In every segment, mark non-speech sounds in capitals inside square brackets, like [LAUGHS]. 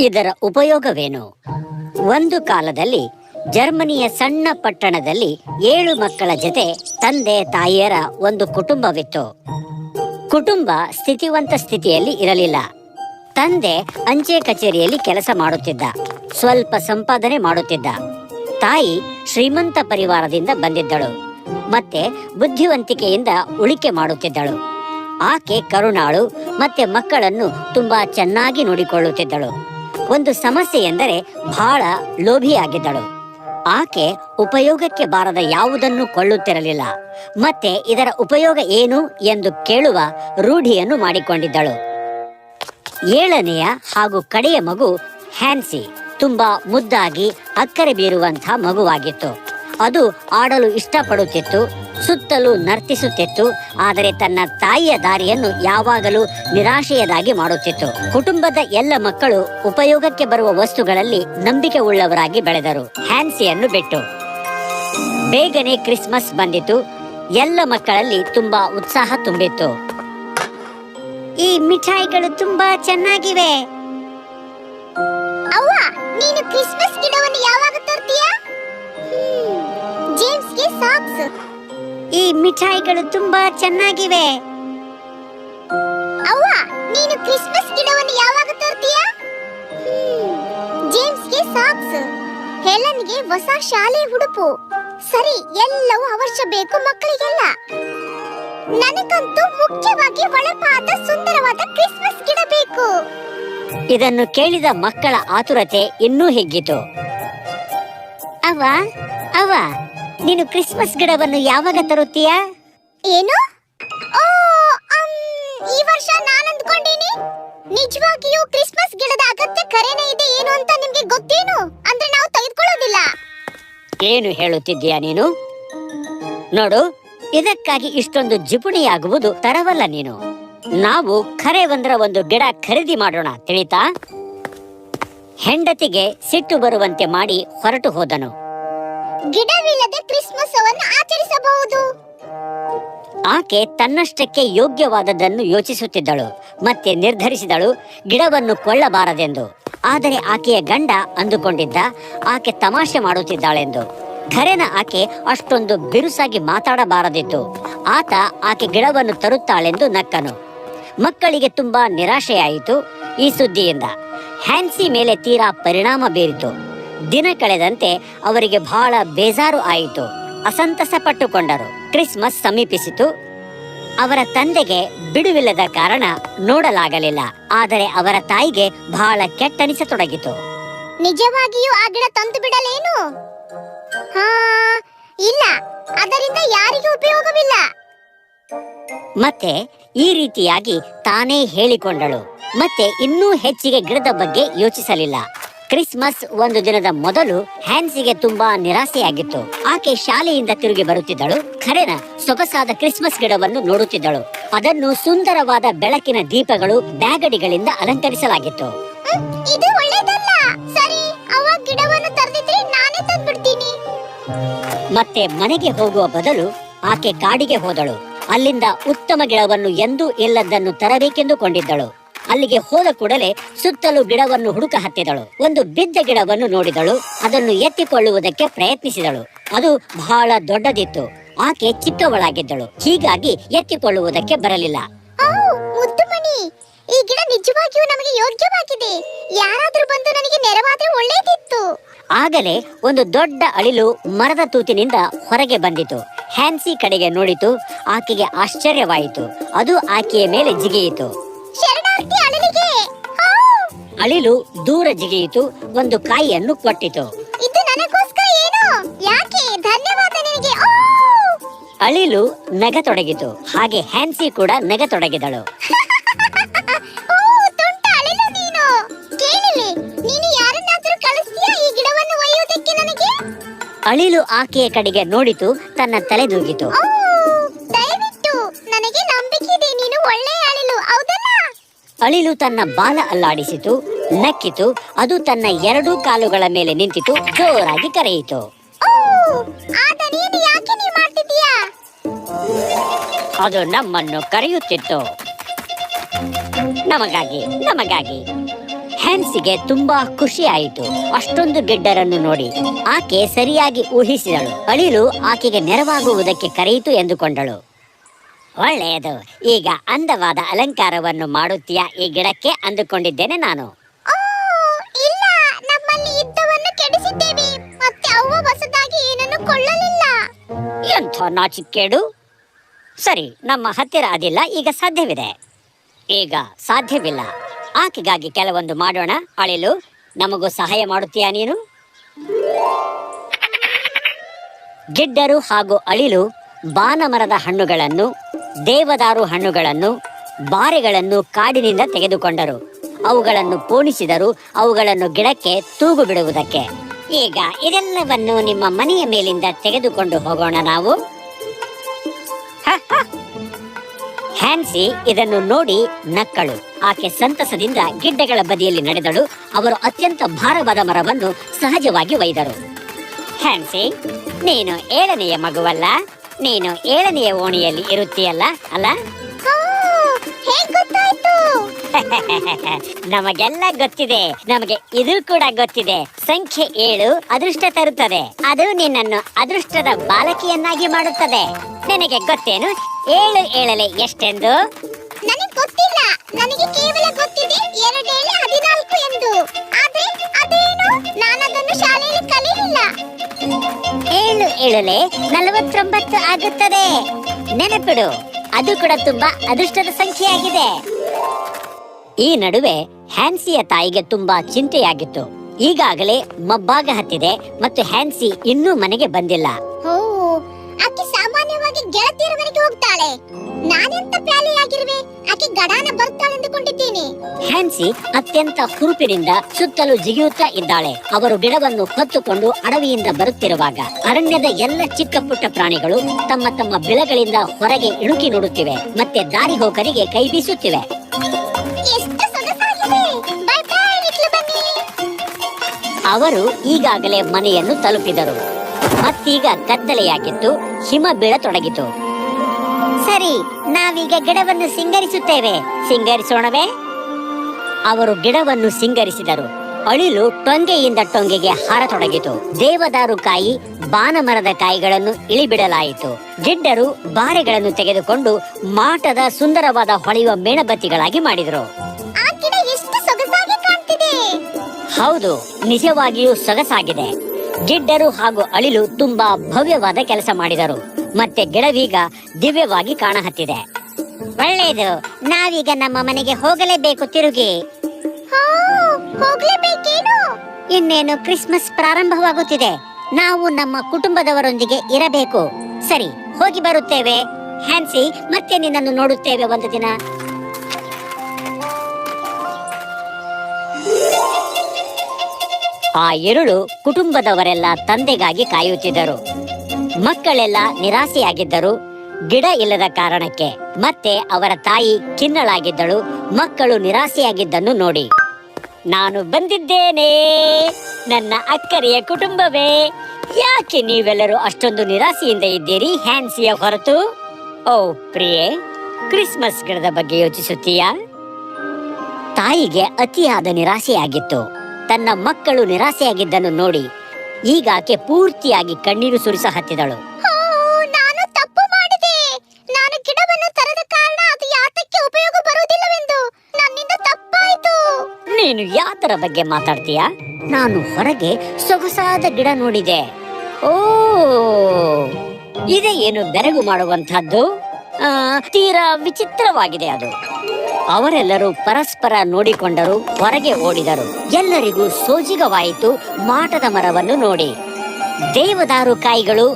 ಇದರ ಉಪಯೋಗವೇನು? ಒಂದು ಕಾಲದಲ್ಲಿ ಜರ್ಮನಿಯ ಸಣ್ಣ ಪಟ್ಟಣದಲ್ಲಿ ಏಳು ಮಕ್ಕಳ ಜೊತೆ ತಂದೆ ತಾಯಿಯರ ಒಂದು ಕುಟುಂಬವಿತ್ತು. ಕುಟುಂಬ ಸ್ಥಿತಿವಂತ ಸ್ಥಿತಿಯಲ್ಲಿ ಇರಲಿಲ್ಲ. ತಂದೆ ಅಂಚೆ ಕಚೇರಿಯಲ್ಲಿ ಕೆಲಸ ಮಾಡುತ್ತಿದ್ದ, ಸ್ವಲ್ಪ ಸಂಪಾದನೆ ಮಾಡುತ್ತಿದ್ದ. ತಾಯಿ ಶ್ರೀಮಂತ ಪರಿವಾರದಿಂದ ಬಂದಿದ್ದಳು, ಮತ್ತೆ ಬುದ್ಧಿವಂತಿಕೆಯಿಂದ ಉಳಿಕೆ ಮಾಡುತ್ತಿದ್ದಳು. ಆಕೆ ಕರುಣಾಳು, ಮತ್ತೆ ಮಕ್ಕಳನ್ನು ತುಂಬಾ ಚೆನ್ನಾಗಿ ನೋಡಿಕೊಳ್ಳುತ್ತಿದ್ದಳು. ಒಂದು ಸಮಸ್ಯೆ ಎಂದರೆ ಬಹಳ ಲೋಭಿಯಾಗಿದ್ದಳು. ಆಕೆ ಉಪಯೋಗಕ್ಕೆ ಬಾರದ ಯಾವುದನ್ನು ಕೊಳ್ಳುತ್ತಿರಲಿಲ್ಲ. ಮತ್ತೆ ಇದರ ಉಪಯೋಗ ಏನು ಎಂದು ಕೇಳುವ ರೂಢಿಯನ್ನು ಮಾಡಿಕೊಂಡಿದ್ದಳು. ಏಳನೆಯ ಹಾಗೂ ಕಡೆಯ ಮಗು ಹ್ಯಾನ್ಸಿ ತುಂಬಾ ಮುದ್ದಾಗಿ ಅಕ್ಕರೆ ಬೀರುವಂತಹ ಮಗುವಾಗಿತ್ತು. ಅದು ಆಡಲು ಇಷ್ಟಪಡುತ್ತಿತ್ತು. ಸುತ್ತಲೂ ನರ್ತಿಸುತ್ತಿತ್ತು, ಆದರೆ ತನ್ನ ತಾಯಿಯ ದಾರಿಯನ್ನು ಯಾವಾಗಲೂ ನಿರಾಶೆಯದಾಗಿ ಮಾಡುತ್ತಿತ್ತು. ಕುಟುಂಬದ ಎಲ್ಲ ಮಕ್ಕಳು ಉಪಯೋಗಕ್ಕೆ ಬರುವ ವಸ್ತುಗಳಲ್ಲಿ ನಂಬಿಕೆ ಉಳ್ಳವರಾಗಿ ಬೆಳೆದರು. ಹ್ಯಾನ್ಸಿಯನ್ನು ಬಿಟ್ಟು. ಬೇಗನೆ ಕ್ರಿಸ್ಮಸ್ ಬಂದಿತು. ಎಲ್ಲ ಮಕ್ಕಳಲ್ಲಿ ತುಂಬಾ ಉತ್ಸಾಹ ತುಂಬಿತ್ತು. ಈ ಮಿಠಾಯಿಗಳು ತುಂಬಾ ಚೆನ್ನಾಗಿವೆ. ಅವ್ವ, ನೀನು ಕ್ರಿಸ್ಮಸ್ ಗಿಡವನ್ನು ಯಾವಾಗ ಜೇಮ್ಸ್ಗೆ ಸಾಕ್ಸ್. ಈ ಮಿಠಾಯಿಗಳು ತುಂಬಾ ಚೆನ್ನಾಗಿವೆ. ಅವ್ವ ನೀನು ಕ್ರಿಸ್ಮಸ್ ಗಿಡವನ್ನು ಯಾವಾಗ ತರ್ತೀಯಾ? ಜೇಮ್ಸ್ಗೆ ಸಾಕ್ಸ್. ಹೆಲನ್ಗೆ ಹೊಸ ಶಾಲೆ ಉಡುಪು. ಸರಿ ಎಲ್ಲವೂ ಅವಶ್ಯ ಬೇಕು ಮಕ್ಕಳಿಗೆಲ್ಲ. ನನಗಂತೂ ಮುಖ್ಯವಾಗಿ ಒಳಪಾದ ಸುಂದರವಾದ ಕ್ರಿಸ್ಮಸ್ ಗಿಡ ಬೇಕು. ಇದನ್ನು ಕೇಳಿದ ಮಕ್ಕಳ ಆತುರತೆ ಇನ್ನೂ ಹೆಗ್ಗಿತು. ಅವ ಅವ ನೀನು ಕ್ರಿಸ್ಮಸ್ ಗಿಡವನ್ನು ಯಾವಾಗ ತರುತ್ತೀಯಾ? ಏನು? ಓ ಅಮ್, ಈ ವರ್ಷ ನಾನು ಅಂದ್ಕೊಂಡಿನಿ ನಿಜವಾಗಿಯೂ ಕ್ರಿಸ್ಮಸ್ ಗಿಡದ ಅಗತ್ಯ ಕರೆನೇ ಇದೆ ಏನು ಅಂತ ನಿಮ್ಗೆ ಗೊತ್ತೇನು? ಅಂದ್ರೆ ನಾವು ತೆಗೆದುಕೊಳ್ಳೋದಿಲ್ಲ. ಏನು ಹೇಳುತ್ತಿದ್ದೀಯಾ ನೀನು? ನೋಡು ಇದಕ್ಕಾಗಿ ಇಷ್ಟೊಂದು ಜಿಪುಣಿಯಾಗುವುದು ತರವಲ್ಲ ನೀನು. ನಾವು ಖರೆ ಒಂದರ ಒಂದು ಗಿಡ ಖರೀದಿ ಮಾಡೋಣ ತಿಳಿತಾ? ಹೆಂಡತಿಗೆ ಸಿಟ್ಟು ಬರುವಂತೆ ಮಾಡಿ ಹೊರಟು ಹೋದನು. ಗಿಡವಿಲ್ಲದೆ ಕ್ರಿಸ್ಮಸ್ ಅನ್ನು ಆಚರಿಸಬಹುದು. ಆಕೆ ತನ್ನಷ್ಟಕ್ಕೆ ಯೋಗ್ಯವಾದದ್ದನ್ನು ಯೋಚಿಸುತ್ತಿದ್ದಳು ಮತ್ತೆ ನಿರ್ಧರಿಸಿದಳು, ಗಿಡವನ್ನು ಕೊಳ್ಳಬಾರದೆಂದು. ಆದರೆ ಆಕೆಯ ಗಂಡ ಅಂದುಕೊಂಡಿದ್ದ, ಆಕೆ ತಮಾಷೆ ಮಾಡುತ್ತಿದ್ದಾಳೆಂದು. ಖರೇನ ಆಕೆ ಅಷ್ಟೊಂದು ಬಿರುಸಾಗಿ ಮಾತಾಡಬಾರದಿತ್ತು. ಆತ ಆಕೆ ಗಿಡವನ್ನು ತರುತ್ತಾಳೆಂದು ನಕ್ಕನು. ಮಕ್ಕಳಿಗೆ ತುಂಬಾ ನಿರಾಶೆಯಾಯಿತು ಈ ಸುದ್ದಿಯಿಂದ. ಹ್ಯಾನ್ಸಿ ಮೇಲೆ ತೀರಾ ಪರಿಣಾಮ ಬೀರಿತು. ದಿನ ಕಳೆದಂತೆ ಅವರಿಗೆ ಬಹಳ ಬೇಜಾರು ಆಯಿತು. ಅಸಂತಸ ಪಟ್ಟುಕೊಂಡರು. ಕ್ರಿಸ್ಮಸ್ ಸಮೀಪಿಸಿತು. ಅವರ ತಂದೆಗೆ ಬಿಡುವಿಲ್ಲದ ಕಾರಣ ನೋಡಲಾಗಲಿಲ್ಲ. ಆದರೆ ಅವರ ತಾಯಿಗೆ ಬಹಳ ಕೆಟ್ಟನಿಸತೊಡಗಿತು. ನಿಜವಾಗಿಯೂ ಆ ಗಿಡ ತಂದು ಬಿಡಲೇನು? ಹಾ ಇಲ್ಲ. ಅದರಿಂದ ಯಾರಿಗೂ ಉಪಯೋಗವಿಲ್ಲ. ಮತ್ತೆ ಈ ರೀತಿಯಾಗಿ ತಾನೇ ಹೇಳಿಕೊಂಡಳು. ಮತ್ತೆ ಇನ್ನೂ ಹೆಚ್ಚಿಗೆ ಗಿಡದ ಬಗ್ಗೆ ಯೋಚಿಸಲಿಲ್ಲ. ಕ್ರಿಸ್ಮಸ್ ಒಂದು ದಿನದ ಮೊದಲು ಹ್ಯಾನ್ಸಿಗೆ ತುಂಬಾ ನಿರಾಸೆಯಾಗಿತ್ತು. ಆಕೆ ಶಾಲೆಯಿಂದ ತಿರುಗಿ ಬರುತ್ತಿದ್ದಳು. ಖರೇನ ಸೊಗಸಾದ ಕ್ರಿಸ್ಮಸ್ ಗಿಡವನ್ನು ನೋಡುತ್ತಿದ್ದಳು. ಅದನ್ನು ಸುಂದರವಾದ ಬೆಳಕಿನ ದೀಪಗಳು ಬ್ಯಾಗಡಿಗಳಿಂದ ಅಲಂಕರಿಸಲಾಗಿತ್ತು. ಮತ್ತೆ ಮನೆಗೆ ಹೋಗುವ ಬದಲು ಆಕೆ ಕಾಡಿಗೆ ಹೋದಳು. ಅಲ್ಲಿಂದ ಉತ್ತಮ ಗಿಡವನ್ನು ಎಂದೂ ಇಲ್ಲದನ್ನು ತರಬೇಕೆಂದು ಕೊಂಡಿದ್ದಳು ಅಲ್ಲಿಗೆ ಹೋದ ಕೂಡಲೇ ಸುತ್ತಲೂ ಗಿಡವನ್ನು ಹುಡುಕ ಹತ್ತಿದಳು. ಒಂದು ಬಿದ್ದ ಗಿಡವನ್ನು ನೋಡಿದಳು. ಅದನ್ನು ಎತ್ತಿಕೊಳ್ಳುವುದಕ್ಕೆ ಪ್ರಯತ್ನಿಸಿದಳು. ಅದು ಬಹಳ ದೊಡ್ಡದಿತ್ತು. ಆಕೆ ಚಿಕ್ಕವಳಾಗಿದ್ದಳು. ಹೀಗಾಗಿ ಎತ್ತಿಕೊಳ್ಳುವುದಕ್ಕೆ ಬರಲಿಲ್ಲ. ಈ ಗಿಡ ನಿಜವಾಗಿಯೂ ನಮಗೆ ಯೋಗ್ಯವಾಗಿದೆ. ಯಾರಾದರೂ ಬಂದು ನನಗೆ ನೆರವಾದ್ರೆ ಒಳ್ಳೇದಿತ್ತು. ಆಗಲೇ ಒಂದು ದೊಡ್ಡ ಅಳಿಲು ಮರದ ತೂತಿನಿಂದ ಹೊರಗೆ ಬಂದಿತು. ಹ್ಯಾನ್ಸಿ ಕಡೆಗೆ ನೋಡಿತು. ಆಕೆಗೆ ಆಶ್ಚರ್ಯವಾಯಿತು. ಅದು ಆಕೆಯ ಮೇಲೆ ಜಿಗಿಯಿತು. ಅಳಿಲು ದೂರ ಜಿಗಿಯಿತು ಒಂದು ಕಾಯಿಯನ್ನು ಕೊಟ್ಟಿತು. ಇದು ನನಗೋಸ್ಕರ ಏನು? ಯಾಕೆ? ಧನ್ಯವಾದ ನಿನಗೆ. ಅಳಿಲು ನಗತೊಡಗಿತು. ಹಾಗೆ ಹ್ಯಾನ್ಸಿ ಕೂಡ ನಗತೊಡಗಿದಳು. [LAUGHS] ಅಳಿಲು ಆಕೆಯ ಕಡೆಗೆ ನೋಡಿತು ತನ್ನ ತಲೆದೂಗಿತು ಅಳಿಲು ತನ್ನ ಬಾಲ ಅಲ್ಲಾಡಿಸಿತು ನಕ್ಕಿತು ಅದು ತನ್ನ ಎರಡೂ ಕಾಲುಗಳ ಮೇಲೆ ನಿಂತಿತು ಜೋರಾಗಿ ಕರೆಯಿತು. ಅದು ನಮ್ಮನ್ನು ಕರೆಯುತ್ತಿತ್ತು. ನಮಗಾಗಿ ನಮಗಾಗಿ. ಹ್ಯಾನ್ಸಿಗೆ ತುಂಬಾ ಖುಷಿ ಆಯಿತು. ಅಷ್ಟೊಂದು ಗಿಡ್ಡರನ್ನು ನೋಡಿ ಆಕೆ ಸರಿಯಾಗಿ ಊಹಿಸಿದಳು. ಅಳಿಲು ಆಕೆಗೆ ನೆರವಾಗುವುದಕ್ಕೆ ಕರೆಯಿತು ಎಂದುಕೊಂಡಳು. ಒಳ್ಳೆಯದು. ಈಗ ಅಂದವಾದ ಅಲಂಕಾರವನ್ನು ಮಾಡುತ್ತೀಯಾ ಈ ಗಿಡಕ್ಕೆ ಅಂದುಕೊಂಡಿದ್ದೇನೆ ನಾನು. ಇಲ್ಲ. ನಮ್ಮಲ್ಲಿ ಇದ್ದವನ್ನು ಕೆಡಿಸಿದ್ದೇವೆ. ಮತ್ತೆ ಅವ್ವ ಹೊಸದಾಗಿ ಏನನ್ನು ಕೊಳ್ಳಲಿಲ್ಲ. ಎಂಥ ನಾಚಿಕೇಡು ಸರಿ ನಮ್ಮ ಹತ್ತಿರ ಅದಿಲ್ಲ ಈಗ ಸಾಧ್ಯವಿದೆ. ಈಗ ಸಾಧ್ಯವಿಲ್ಲ. ಆಕೆಗಾಗಿ ಕೆಲವೊಂದು ಮಾಡೋಣ ಅಳಿಲು. ನಮಗೂ ಸಹಾಯ ಮಾಡುತ್ತೀಯಾ ನೀನು? ಗಿಡ್ಡರು ಹಾಗೂ ಅಳಿಲು ಬಾನಮರದ ಹಣ್ಣುಗಳನ್ನು ದೇವದಾರು ಹಣ್ಣುಗಳನ್ನು ಬಾರೆಗಳನ್ನು ಕಾಡಿನಿಂದ ತೆಗೆದುಕೊಂಡರು. ಅವುಗಳನ್ನು ಪೋಣಿಸಿದರು, ಅವುಗಳನ್ನು ಗಿಡಕ್ಕೆ ತೂಗು ಬಿಡುವುದಕ್ಕೆ ಈಗ ಇದೆಲ್ಲವನ್ನು ನಿಮ್ಮ ಮನೆಯ ಮೇಲಿಂದ ತೆಗೆದುಕೊಂಡು ಹೋಗೋಣ ನಾವು. ಹ್ಯಾನ್ಸಿ ಇದನ್ನು ನೋಡಿ ನಕ್ಕಳು. ಆಕೆ ಸಂತಸದಿಂದ ಗಿಡ್ಡಗಳ ಬದಿಯಲ್ಲಿ ನಡೆದಳು. ಅವರು ಅತ್ಯಂತ ಭಾರವಾದ ಮರವನ್ನು ಸಹಜವಾಗಿ ಒಯ್ದರು. ಹ್ಯಾನ್ಸಿ, ನೀನು ಏಳನೆಯ ಮಗುವಲ್ಲ? ನೀನು ಏಳನೆಯ ಓಣಿಯಲ್ಲಿ ಇರುತ್ತೀಯಲ್ಲ ಅಲ್ಲ? [LAUGHS] ನಮಗೆಲ್ಲ ಗೊತ್ತಿದೆ ನಮಗೆ ಇದು ಕೂಡ ಗೊತ್ತಿದೆ. ಸಂಖ್ಯೆ ಏಳು ಅದೃಷ್ಟ ತರುತ್ತದೆ. ಅದು ನಿನ್ನನ್ನು ಅದೃಷ್ಟದ ಬಾಲಕಿಯನ್ನಾಗಿ ಮಾಡುತ್ತದೆ. ನಿನಗೆ ಗೊತ್ತೇನು? ಏಳು ಏಳಲೆ ಎಷ್ಟೆಂದು? ನನಗೆ ಗೊತ್ತಿಲ್ಲ. ನನಗೆ ಕೇವಲ ಗೊತ್ತಿದೆ ಎರಡೇಳೆ ಹದಿನಾಲ್ಕು ಎಂದು. ಆದ್ರೆ ಅದೇನು ನಾನು ಅದನ್ನು ಶಾಲೆಯಲ್ಲಿ ಕಲಿಯಲಿಲ್ಲ ಏಳು ಏಳಲೆ ನಲವತ್ತೊಂಬತ್ತು ಆಗುತ್ತದೆ. ನೆನಪಿಡು, ಅದು ಕೂಡ ತುಂಬಾ ಅದೃಷ್ಟದ ಸಂಖ್ಯೆಯಾಗಿದೆ. ಈ ನಡುವೆ ಹ್ಯಾನ್ಸಿಯ ತಾಯಿಗೆ ತುಂಬಾ ಚಿಂತೆಯಾಗಿತ್ತು. ಈಗಾಗಲೇ ಮಬ್ಬಾಗ ಹತ್ತಿದೆ ಮತ್ತು ಹ್ಯಾನ್ಸಿ ಇನ್ನೂ ಮನೆಗೆ ಬಂದಿಲ್ಲ. ಗೆಳತಿಯರ ಮನೆಗೆ ಹೋಗ್ತಾಳೆ. ನಾನೆಂತ ಪ್ಯಾಲಿ ಆಗಿರುವೆ? ಆಕೆ ಗಡಾನ ಬರ್ತಾಳೆ ಎಂದುಕೊಂಡಿದ್ದೀನಿ ಹ್ಯಾನ್ಸಿ ಅತ್ಯಂತ ಹುರುಪಿನಿಂದ ಸುತ್ತಲೂ ಜಿಗಿಯುತ್ತಾ ಇದ್ದಾಳೆ. ಅವರು ಗಿಡವನ್ನು ಹೊತ್ತುಕೊಂಡು ಅಡವಿಯಿಂದ ಬರುತ್ತಿರುವಾಗ ಅರಣ್ಯದ ಎಲ್ಲ ಚಿಕ್ಕ ಪುಟ್ಟ ಪ್ರಾಣಿಗಳು ತಮ್ಮ ತಮ್ಮ ಬಿಲಗಳಿಂದ ಹೊರಗೆ ಇಣುಕಿ ನೋಡುತ್ತಿವೆ. ಮತ್ತೆ ದಾರಿ ಹೋಕರಿಗೆ ಕೈ ಬೀಸುತ್ತಿವೆ. ಅವರು ಈಗಾಗಲೇ ಮನೆಯನ್ನು ತಲುಪಿದರು. ಮತ್ತೀಗ ಕತ್ತಲೆಯಾಗಿತ್ತು ಹಿಮ ಬೀಳತೊಡಗಿತು. ಸರಿ ನಾವೀಗ ಗಿಡವನ್ನು ಸಿಂಗರಿಸುತ್ತೇವೆ. ಸಿಂಗರಿಸೋಣವೇ? ಅವರು ಗಿಡವನ್ನು ಸಿಂಗರಿಸಿದರು. ಅಳಿಲು ಟೊಂಗೆಯಿಂದ ಟೊಂಗೆಗೆ ಹಾರತೊಡಗಿತು. ದೇವದಾರು ಕಾಯಿ ಬಾನಮರದ ಕಾಯಿಗಳನ್ನು ಇಳಿಬಿಡಲಾಯಿತು. ಗಿಡ್ಡರು ಬಾರೆಗಳನ್ನು ತೆಗೆದುಕೊಂಡು ಮಾಟದ ಸುಂದರವಾದ ಹೊಳೆಯುವ ಮೇಣಬತ್ತಿಗಳಾಗಿ ಮಾಡಿದರು. ಹೌದು ನಿಜವಾಗಿಯೂ ಸೊಗಸಾಗಿದೆ. ಗಿಡ್ಡರು ಹಾಗೂ ಅಳಿಲು ತುಂಬಾ ಭವ್ಯವಾದ ಕೆಲಸ ಮಾಡಿದರು. ಮತ್ತೆ ಗಿಡವೀಗ ದಿವ್ಯವಾಗಿ ಕಾಣಹತ್ತಿದೆ. ಒಳ್ಳೆಯದು ನಾವೀಗ ನಮ್ಮ ಮನೆಗೆ ಹೋಗಲೇಬೇಕು ತಿರುಗಿ. ಇನ್ನೇನು ಕ್ರಿಸ್ಮಸ್ ಪ್ರಾರಂಭವಾಗುತ್ತಿದೆ. ನಾವು ನಮ್ಮ ಕುಟುಂಬದವರೊಂದಿಗೆ ಇರಬೇಕು. ಸರಿ ಹೋಗಿ ಬರುತ್ತೇವೆ. ಹ್ಯಾನ್ಸಿ ಮತ್ತೆ ನಿನ್ನನ್ನು ನೋಡುತ್ತೇವೆ ಒಂದು ದಿನ. ಆ ಎರಳು ಕುಟುಂಬದವರೆಲ್ಲ ತಂದೆಗಾಗಿ ಕಾಯುತ್ತಿದ್ದರು. ಮಕ್ಕಳೆಲ್ಲ ನಿರಾಸೆಯಾಗಿದ್ದರು. ಗಿಡ ಇಲ್ಲದ ಕಾರಣಕ್ಕೆ ಮತ್ತೆ ಅವರ ತಾಯಿ ಖಿನ್ನಳಾಗಿದ್ದಳು. ಮಕ್ಕಳು ನಿರಾಸೆಯಾಗಿದ್ದನ್ನು ನೋಡಿ. ನಾನು ಬಂದಿದ್ದೇನೆ. ನನ್ನ ಅಕ್ಕರೆಯ ಕುಟುಂಬವೇ. ಯಾಕೆ ನೀವೆಲ್ಲರೂ ಅಷ್ಟೊಂದು ನಿರಾಸೆಯಿಂದ ಇದ್ದೀರಿ? ಹ್ಯಾನ್ಸಿಯ ಹೊರತು. ಓ ಪ್ರಿಯೆ, ಕ್ರಿಸ್ಮಸ್ ಗಿಡದ ಬಗ್ಗೆ ಯೋಚಿಸುತ್ತೀಯಾ? ತಾಯಿಗೆ ಅತಿಯಾದ ನಿರಾಸೆಯಾಗಿತ್ತು. ತನ್ನ ಮಕ್ಕಳು ನಿರಾಸೆಯಾಗಿದ್ದನ್ನು ನೋಡಿ ಈಗ ಆಕೆ ಪೂರ್ತಿಯಾಗಿ ಕಣ್ಣೀರು ಸುರಿಸ ಹತ್ತಿದಳು. ನಾನು ತಪ್ಪು ಮಾಡಿದೆ. ನಾನು ಗಿಡವನ್ನು ತರದ ಕಾರಣ ಅದು ಯಾತಕ್ಕೆ ಉಪಯೋಗ ಬರುವುದಿಲ್ಲವೆಂದು. ನನ್ನಿಂದ ತಪ್ಪಾಯಿತು. ನೀನು ಯಾತರ ಬಗ್ಗೆ ಮಾತಾಡ್ತೀಯಾ? ನಾನು ಹೊರಗೆ ಸೊಗಸಾದ ಗಿಡ ನೋಡಿದೆ. ಓ ಇದೇ ಏನು ಬೆರಗು ಮಾಡುವಂತಹದ್ದು ತೀರಾ ವಿಚಿತ್ರವಾಗಿದೆ ಅದು. ಅವರೆಲ್ಲರೂ ಪರಸ್ಪರ ನೋಡಿಕೊಂಡರು, ಹೊರಗೆ ಓಡಿದರು. ಎಲ್ಲರಿಗೂ ಸೋಜಿಗವಾಯಿತು ಮಾಟದ ಮರವನ್ನು ನೋಡಿ. ದೇವದಾರು ಕಾಯಿಗಳು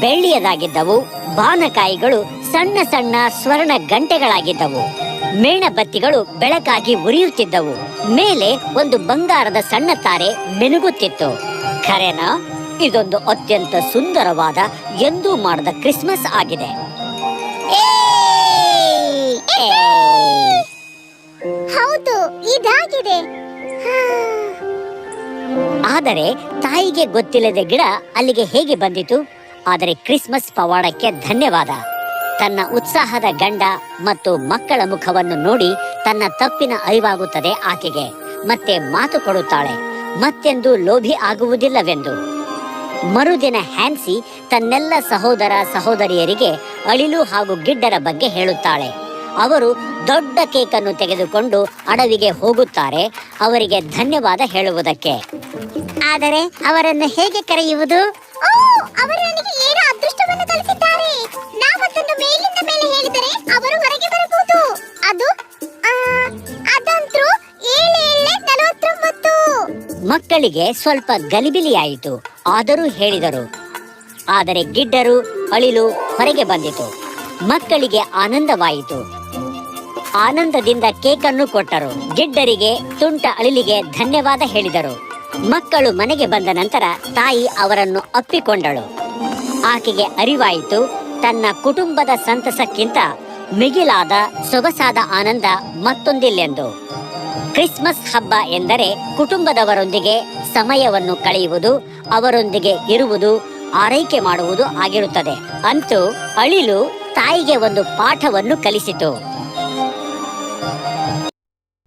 ಬೆಳ್ಳಿಯದಾಗಿದ್ದವು ಬಾನಕಾಯಿಗಳು ಸಣ್ಣ ಸಣ್ಣ ಸ್ವರ್ಣ ಗಂಟೆಗಳಾಗಿದ್ದವು. ಮೇಣಬತ್ತಿಗಳು ಬೆಳಕಾಗಿ ಉರಿಯುತ್ತಿದ್ದವು. ಮೇಲೆ ಒಂದು ಬಂಗಾರದ ಸಣ್ಣ ತಾರೆ ಮೆನುಗುತ್ತಿತ್ತು. ಖರೇನ, ಇದೊಂದು ಅತ್ಯಂತ ಸುಂದರವಾದ ಎಂದೂ ಮಾಡದ ಕ್ರಿಸ್ಮಸ್ ಆಗಿದೆ! ಹೌದು, ಇದಾಗಿದೆ. ಆದರೆ ತಾಯಿಗೆ ಗೊತ್ತಿಲ್ಲದೆ ಗಿಡ ಅಲ್ಲಿಗೆ ಹೇಗೆ ಬಂದಿತು? ಆದರೆ ಕ್ರಿಸ್ಮಸ್ ಪವಾಡಕ್ಕೆ ಧನ್ಯವಾದ. ತನ್ನ ಉತ್ಸಾಹದ ಗಂಡ ಮತ್ತು ಮಕ್ಕಳ ಮುಖವನ್ನು ನೋಡಿ ತನ್ನ ತಪ್ಪಿನ ಅರಿವಾಗುತ್ತದೆ ಆಕೆಗೆ. ಮತ್ತೆ ಮಾತು ಕೊಡುತ್ತಾಳೆ. ಮತ್ತೆಂದು ಲೋಭಿ ಆಗುವುದಿಲ್ಲವೆಂದು. ಮರುದಿನ ಹ್ಯಾನ್ಸಿ ತನ್ನೆಲ್ಲ ಸಹೋದರ ಸಹೋದರಿಯರಿಗೆ ಅಳಿಲು ಹಾಗೂ ಗಿಡ್ಡರ ಬಗ್ಗೆ ಹೇಳುತ್ತಾಳೆ. ಅವರು ದೊಡ್ಡ ಕೇಕನ್ನು ತೆಗೆದುಕೊಂಡು ಅಡವಿಗೆ ಹೋಗುತ್ತಾರೆ. ಅವರಿಗೆ ಧನ್ಯವಾದ ಹೇಳುವುದಕ್ಕೆ. ಆದರೆ ಅವರನ್ನು ಹೇಗೆ ಕರೆಯುವುದು? ಓ ಅವರು ನನಗೆ ಏನೋ ಅದೃಷ್ಟವನ್ನು ಕಲಿಸಿದ್ದಾರೆ ನಾವದನ್ನು ಮೇಲಿಂದ ಮೇಲೆ ಹೇಳಿದರೆ ಅವರು ಹೊರಗೆ ಬರಬಹುದು. ಅದು ನಲವತ್ತೊಂಬತ್ತು. ಮಕ್ಕಳಿಗೆ ಸ್ವಲ್ಪ ಗಲಿಬಿಲಿಯಾಯಿತು. ಆದರೂ ಹೇಳಿದರು ಆದರೆ ಗಿಡ್ಡರು ಅಳಿಲು ಹೊರಗೆ ಬಂದಿತು. ಮಕ್ಕಳಿಗೆ ಆನಂದವಾಯಿತು. ಆನಂದದಿಂದ ಕೇಕನ್ನು ಕೊಟ್ಟರು. ಗಿಡ್ಡರಿಗೆ, ತುಂಟ ಅಳಿಲಿಗೆ ಧನ್ಯವಾದ ಹೇಳಿದರು. ಮಕ್ಕಳು ಮನೆಗೆ ಬಂದ ನಂತರ ತಾಯಿ ಅವರನ್ನು ಅಪ್ಪಿಕೊಂಡಳು. ಆಕೆಗೆ ಅರಿವಾಯಿತು, ತನ್ನ ಕುಟುಂಬದ ಸಂತಸಕ್ಕಿಂತ ಮಿಗಿಲಾದ ಸೊಗಸಾದ ಆನಂದ ಮತ್ತೊಂದಿಲ್ಲೆಂದು. ಕ್ರಿಸ್ಮಸ್ ಹಬ್ಬ ಎಂದರೆ ಕುಟುಂಬದವರೊಂದಿಗೆ ಸಮಯವನ್ನು ಕಳೆಯುವುದು, ಅವರೊಂದಿಗೆ ಇರುವುದು, ಆರೈಕೆ ಮಾಡುವುದು ಆಗಿರುತ್ತದೆ. ಅಂತೂ ಅಳಿಲು ತಾಯಿಗೆ ಒಂದು ಪಾಠವನ್ನು ಕಲಿಸಿತು.